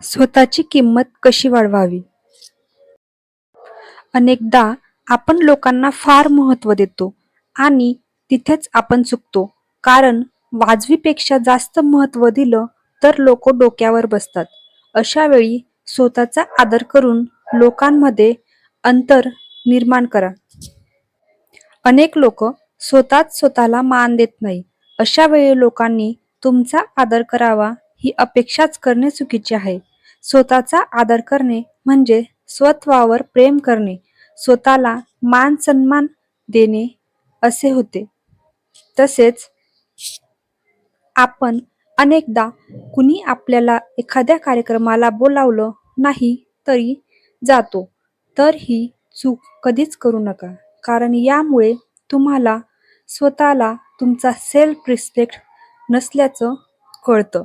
स्वतःची किंमत कशी वाढवावी? अनेकदा आपण लोकांना फार महत्त्व देतो आणि तिथेच आपण चुकतो. कारण वाजवीपेक्षा जास्त महत्त्व दिलं तर लोक डोक्यावर बसतात. अशा वेळी स्वतःचा आदर करून लोकांमध्ये अंतर निर्माण करा. अनेक लोक स्वतःच स्वतःला मान देत नाही. अशा वेळी लोकांनी तुमचा आदर करावा ही अपेक्षाच करणे चुकीचे आहे. स्वतःचा आदर करणे म्हणजे स्वत्वावर प्रेम करणे, स्वतःला मान-सन्मान देणे असे होते. तसेच आपण अनेकदा कुणी आपल्याला एखाद्या कार्यक्रमाला बोलावलं नाही तरी जातो, तर ही चूक कधीच करू नका. कारण यामुळे तुम्हाला स्वतःला तुमचा सेल्फ रिस्पेक्ट नसल्याचं कळतं.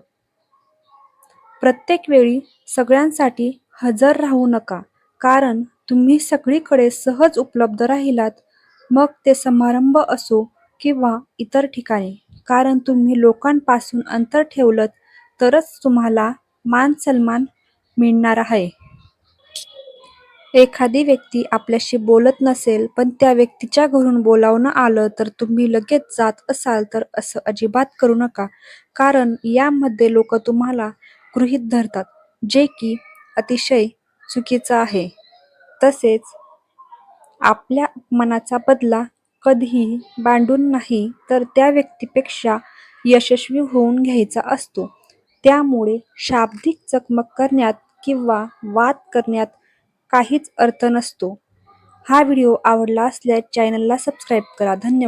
प्रत्येक वेळी सगळ्यांसाठी हजर राहू नका कारण तुम्ही सगळीकडे सहज उपलब्ध राहिलात, मग ते समारंभ असो किंवा इतर ठिकाणी. कारण तुम्ही लोकांपासून अंतर ठेवलंत तरच तुम्हाला मान-सन्मान मिळणार आहे. एखादी व्यक्ती आपल्याशी बोलत नसेल पण त्या व्यक्तीच्या घरून बोलावणं आलं तर तुम्ही लगेच जात असाल तर असं अजिबात करू नका. कारण यामध्ये लोक तुम्हाला गृहीत धरतात, जे की अतिशय चुकीचं आहे. तसेच आपल्या मनाचा बदला कधीही भांडून नाही तर त्या व्यक्तीपेक्षा यशस्वी होऊन घ्यायचा असतो. त्यामुळे शाब्दिक चकमक करण्यात किंवा वाद करण्यात काहीच अर्थ नसतो. हा व्हिडिओ आवडला असल्यास चॅनलला सबस्क्राईब करा. धन्यवाद.